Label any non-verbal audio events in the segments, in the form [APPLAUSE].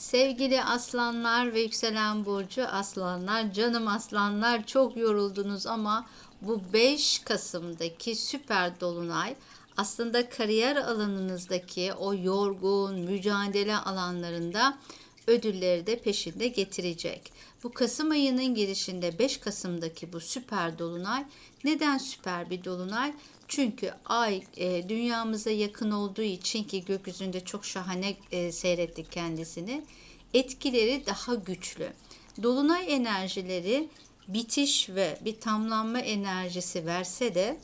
Sevgili aslanlar ve yükselen burcu aslanlar, canım aslanlar çok yoruldunuz ama bu 5 Kasım'daki süper dolunay aslında kariyer alanınızdaki o yorgun mücadele alanlarında ödülleri de peşinde getirecek. Bu Kasım ayının girişinde 5 Kasım'daki bu süper dolunay neden süper bir dolunay? Çünkü ay e, dünyamıza yakın olduğu için ki gökyüzünde çok şahane e, seyrettik kendisini. Etkileri daha güçlü. Dolunay enerjileri bitiş ve bir tamlanma enerjisi verse de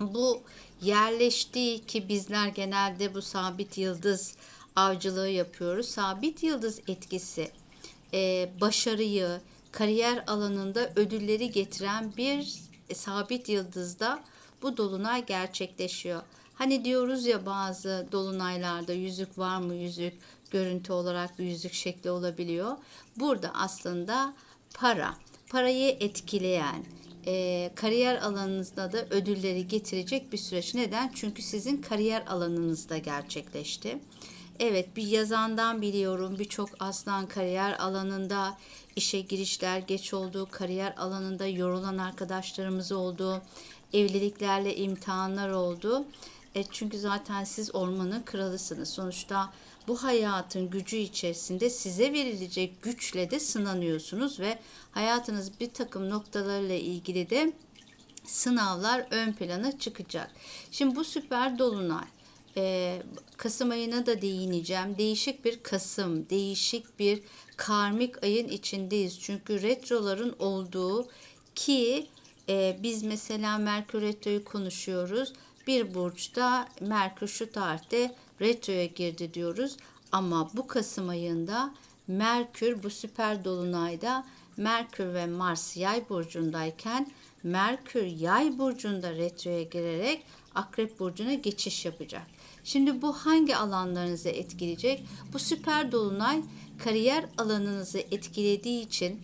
bu yerleştiği ki bizler genelde bu sabit yıldız avcılığı yapıyoruz. Sabit yıldız etkisi e, başarıyı, kariyer alanında ödülleri getiren bir sabit yıldızda bu dolunay gerçekleşiyor. Hani diyoruz ya bazı dolunaylarda yüzük var mı yüzük görüntü olarak bir yüzük şekli olabiliyor. Burada aslında para, parayı etkileyen, e, kariyer alanınızda da ödülleri getirecek bir süreç. Neden? Çünkü sizin kariyer alanınızda gerçekleşti. Evet bir yazandan biliyorum birçok aslan kariyer alanında işe girişler geç oldu, kariyer alanında yorulan arkadaşlarımız oldu, evliliklerle imtihanlar oldu. E çünkü zaten siz ormanın kralısınız. Sonuçta bu hayatın gücü içerisinde size verilecek güçle de sınanıyorsunuz ve hayatınız bir takım noktalarla ilgili de sınavlar ön plana çıkacak. Şimdi bu süper dolunay e, Kasım ayına da değineceğim. Değişik bir Kasım, değişik bir karmik ayın içindeyiz. Çünkü retroların olduğu ki e, biz mesela Merkür Retro'yu konuşuyoruz. Bir burçta Merkür şu tarihte retroya girdi diyoruz. Ama bu Kasım ayında Merkür bu süper dolunayda Merkür ve Mars yay burcundayken Merkür yay burcunda retroya girerek Akrep burcuna geçiş yapacak. Şimdi bu hangi alanlarınızı etkileyecek? Bu süper dolunay kariyer alanınızı etkilediği için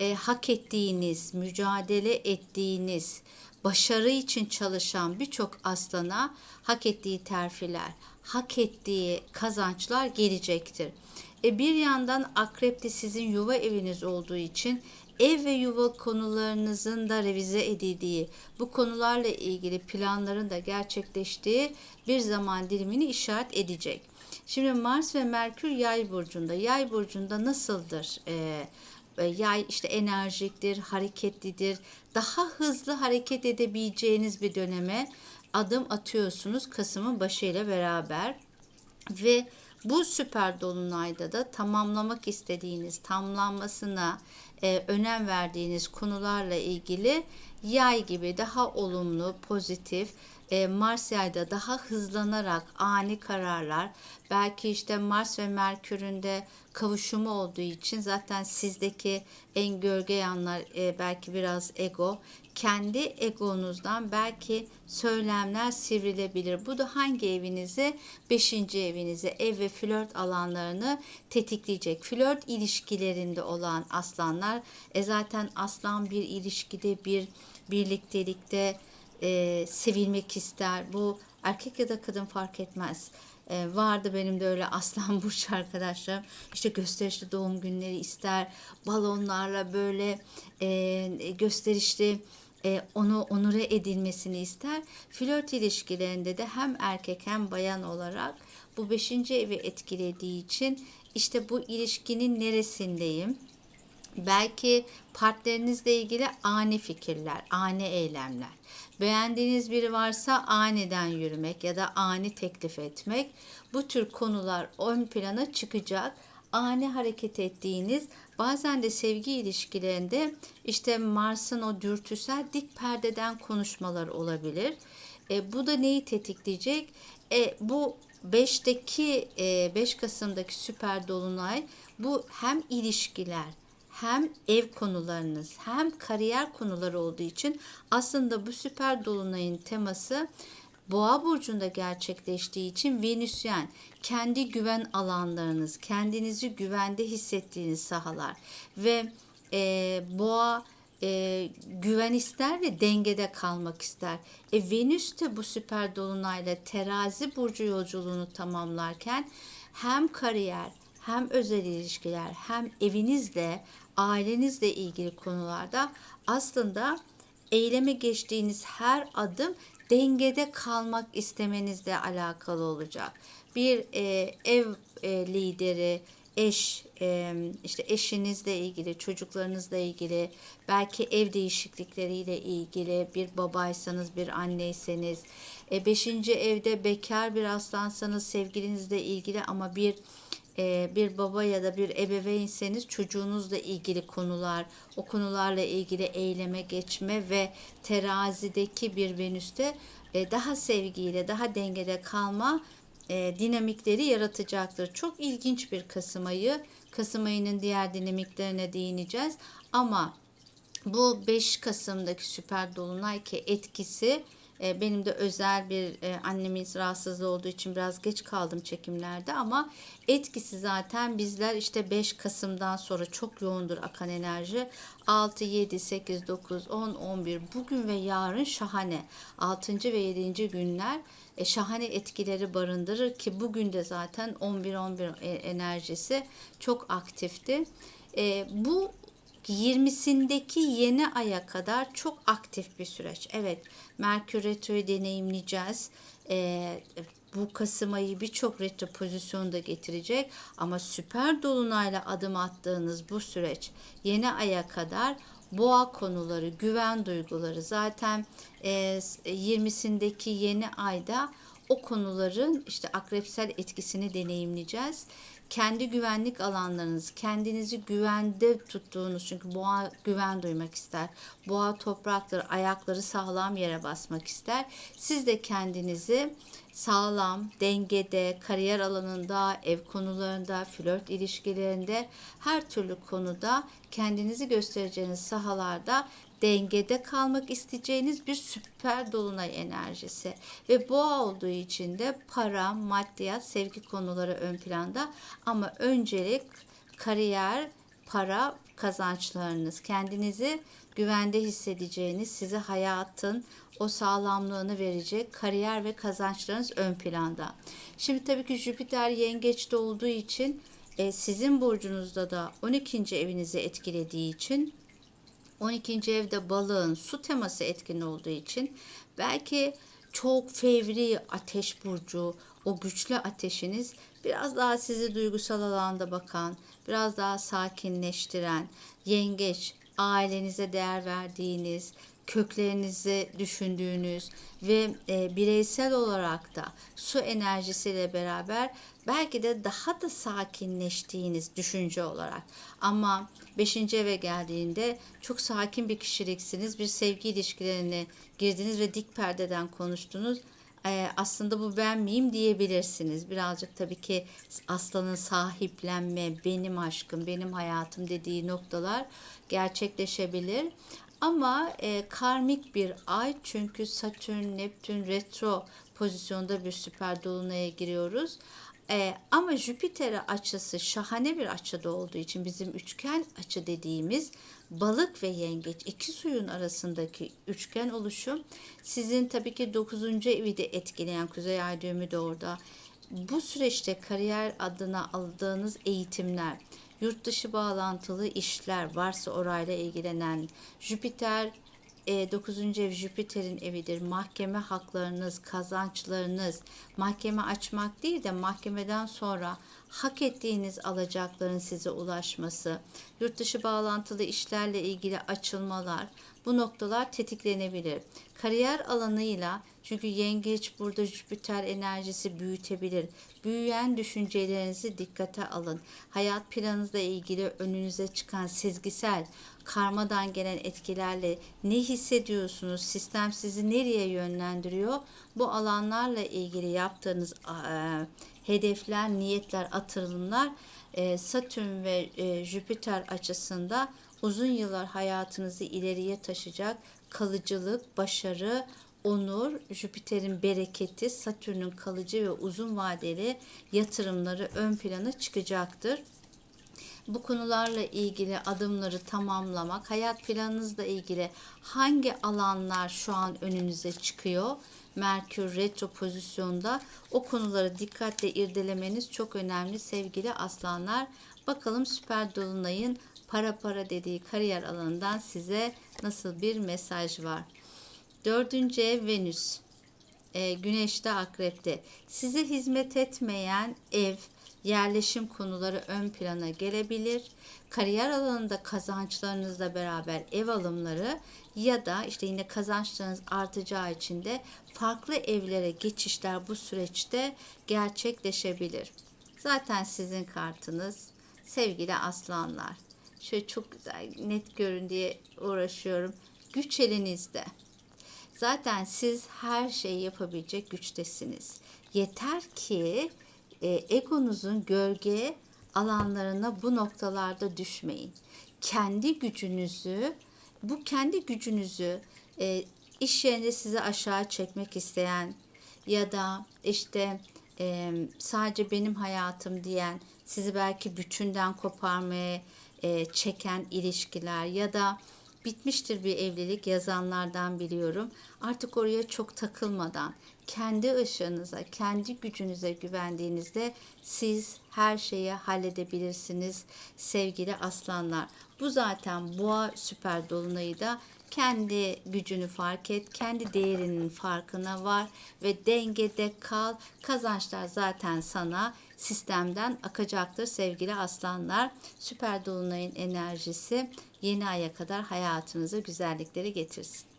e, hak ettiğiniz, mücadele ettiğiniz, başarı için çalışan birçok aslana hak ettiği terfiler, hak ettiği kazançlar gelecektir. E bir yandan akrep de sizin yuva eviniz olduğu için ev ve yuva konularınızın da revize edildiği, bu konularla ilgili planların da gerçekleştiği bir zaman dilimini işaret edecek. Şimdi Mars ve Merkür yay burcunda. Yay burcunda nasıldır? Ee, yay işte enerjiktir, hareketlidir. Daha hızlı hareket edebileceğiniz bir döneme adım atıyorsunuz Kasım'ın başıyla beraber. Ve bu süper dolunayda da tamamlamak istediğiniz, tamamlanmasına e, önem verdiğiniz konularla ilgili yay gibi daha olumlu, pozitif, e, Mars yayda daha hızlanarak ani kararlar, belki işte Mars ve Merkür'ün de kavuşumu olduğu için zaten sizdeki en gölge yanlar e, belki biraz ego, kendi egonuzdan belki söylemler sivrilebilir. Bu da hangi evinizi? Beşinci evinizi, ev ve flört alanlarını tetikleyecek. Flört ilişkilerinde olan aslanlar, e zaten aslan bir ilişkide, bir birliktelikte e, sevilmek ister. Bu erkek ya da kadın fark etmez. E, vardı benim de öyle aslan [LAUGHS] burç arkadaşlarım. İşte gösterişli doğum günleri ister. Balonlarla böyle e, gösterişli e, onu onure edilmesini ister. Flört ilişkilerinde de hem erkek hem bayan olarak bu beşinci evi etkilediği için işte bu ilişkinin neresindeyim? Belki partnerinizle ilgili ani fikirler, ani eylemler. Beğendiğiniz biri varsa aniden yürümek ya da ani teklif etmek. Bu tür konular ön plana çıkacak. Ani hareket ettiğiniz bazen de sevgi ilişkilerinde işte Mars'ın o dürtüsel dik perdeden konuşmalar olabilir. E, bu da neyi tetikleyecek? E, bu 5'teki e, 5 Kasım'daki süper dolunay bu hem ilişkiler hem ev konularınız hem kariyer konuları olduğu için aslında bu süper dolunayın teması Boğa burcunda gerçekleştiği için Venüsyen kendi güven alanlarınız, kendinizi güvende hissettiğiniz sahalar ve e, Boğa e, güven ister ve dengede kalmak ister. E, Venüs de bu süper dolunayla terazi burcu yolculuğunu tamamlarken hem kariyer hem özel ilişkiler hem evinizle, ailenizle ilgili konularda aslında eyleme geçtiğiniz her adım dengede kalmak istemenizle alakalı olacak. Bir e, ev e, lideri, eş, işte eşinizle ilgili, çocuklarınızla ilgili, belki ev değişiklikleriyle ilgili bir babaysanız, bir anneyseniz, e, beşinci evde bekar bir aslansanız sevgilinizle ilgili ama bir e, bir baba ya da bir ebeveynseniz çocuğunuzla ilgili konular, o konularla ilgili eyleme geçme ve terazideki bir Venüs'te e, daha sevgiyle, daha dengede kalma e, dinamikleri yaratacaktır. Çok ilginç bir Kasım ayı. Kasım ayının diğer dinamiklerine değineceğiz. Ama bu 5 Kasım'daki süper dolunay ki etkisi e, benim de özel bir e, annemin rahatsızlığı olduğu için biraz geç kaldım çekimlerde ama etkisi zaten bizler işte 5 Kasım'dan sonra çok yoğundur akan enerji. 6, 7, 8, 9, 10, 11 bugün ve yarın şahane. 6. ve 7. günler e, şahane etkileri barındırır ki bugün de zaten 11-11 e, enerjisi çok aktifti. Bu 20'sindeki yeni aya kadar çok aktif bir süreç. Evet, Merkür Retro'yu deneyimleyeceğiz. Ee, bu Kasım ayı birçok retro pozisyonu da getirecek ama süper dolunayla adım attığınız bu süreç yeni aya kadar boğa konuları, güven duyguları zaten e, 20'sindeki yeni ayda o konuların işte akrepsel etkisini deneyimleyeceğiz kendi güvenlik alanlarınız, kendinizi güvende tuttuğunuz çünkü boğa güven duymak ister. Boğa topraktır, ayakları sağlam yere basmak ister. Siz de kendinizi sağlam, dengede, kariyer alanında, ev konularında, flört ilişkilerinde her türlü konuda kendinizi göstereceğiniz sahalarda dengede kalmak isteyeceğiniz bir süper dolunay enerjisi ve boğa olduğu için de para, maddiyat, sevgi konuları ön planda ama öncelik kariyer, para kazançlarınız, kendinizi güvende hissedeceğiniz, size hayatın o sağlamlığını verecek kariyer ve kazançlarınız ön planda. Şimdi tabii ki Jüpiter yengeçte olduğu için e, sizin burcunuzda da 12. evinizi etkilediği için 12. evde balığın su teması etkin olduğu için belki çok fevri ateş burcu, o güçlü ateşiniz biraz daha sizi duygusal alanda bakan, biraz daha sakinleştiren, yengeç, ailenize değer verdiğiniz, köklerinizi düşündüğünüz ve e, bireysel olarak da su enerjisiyle beraber belki de daha da sakinleştiğiniz düşünce olarak ama 5. eve geldiğinde çok sakin bir kişiliksiniz. Bir sevgi ilişkilerine girdiniz ve dik perdeden konuştunuz. Ee, aslında bu ben miyim diyebilirsiniz. Birazcık tabii ki aslanın sahiplenme, benim aşkım, benim hayatım dediği noktalar gerçekleşebilir. Ama e, karmik bir ay çünkü Satürn, Neptün retro pozisyonda bir süper dolunaya giriyoruz. E, ama Jüpiter'e açısı şahane bir açıda olduğu için bizim üçgen açı dediğimiz balık ve yengeç iki suyun arasındaki üçgen oluşum sizin tabii ki 9. evi de etkileyen Kuzey Ay düğümü de orada. Bu süreçte kariyer adına aldığınız eğitimler, yurt dışı bağlantılı işler varsa orayla ilgilenen Jüpiter e, 9. ev Jüpiter'in evidir. Mahkeme haklarınız, kazançlarınız, mahkeme açmak değil de mahkemeden sonra hak ettiğiniz alacakların size ulaşması, yurt dışı bağlantılı işlerle ilgili açılmalar, bu noktalar tetiklenebilir. Kariyer alanıyla çünkü yengeç burada Jüpiter enerjisi büyütebilir. Büyüyen düşüncelerinizi dikkate alın. Hayat planınızla ilgili önünüze çıkan sezgisel, karmadan gelen etkilerle ne hissediyorsunuz? Sistem sizi nereye yönlendiriyor? Bu alanlarla ilgili yaptığınız e, hedefler, niyetler, atılımlar e, Satürn ve e, Jüpiter açısında uzun yıllar hayatınızı ileriye taşıyacak kalıcılık, başarı, onur, Jüpiter'in bereketi, Satürn'ün kalıcı ve uzun vadeli yatırımları ön plana çıkacaktır. Bu konularla ilgili adımları tamamlamak, hayat planınızla ilgili hangi alanlar şu an önünüze çıkıyor Merkür retro pozisyonda o konuları dikkatle irdelemeniz çok önemli sevgili aslanlar. Bakalım süper dolunayın para para dediği kariyer alanından size nasıl bir mesaj var. Dördüncü ev Venüs. E, güneşte akrepte. Size hizmet etmeyen ev, yerleşim konuları ön plana gelebilir. Kariyer alanında kazançlarınızla beraber ev alımları ya da işte yine kazançlarınız artacağı için de farklı evlere geçişler bu süreçte gerçekleşebilir. Zaten sizin kartınız sevgili aslanlar. Şöyle çok güzel net görün diye uğraşıyorum. Güç elinizde. Zaten siz her şeyi yapabilecek güçtesiniz. Yeter ki e, egonuzun gölge alanlarına bu noktalarda düşmeyin. Kendi gücünüzü, bu kendi gücünüzü e, iş yerinde sizi aşağı çekmek isteyen ya da işte e, sadece benim hayatım diyen, sizi belki bütünden koparmaya e, çeken ilişkiler ya da bitmiştir bir evlilik yazanlardan biliyorum. Artık oraya çok takılmadan kendi ışığınıza, kendi gücünüze güvendiğinizde siz her şeyi halledebilirsiniz sevgili aslanlar. Bu zaten boğa süper dolunayı da kendi gücünü fark et, kendi değerinin farkına var ve dengede kal. Kazançlar zaten sana sistemden akacaktır sevgili aslanlar. Süper dolunayın enerjisi yeni aya kadar hayatınıza güzellikleri getirsin.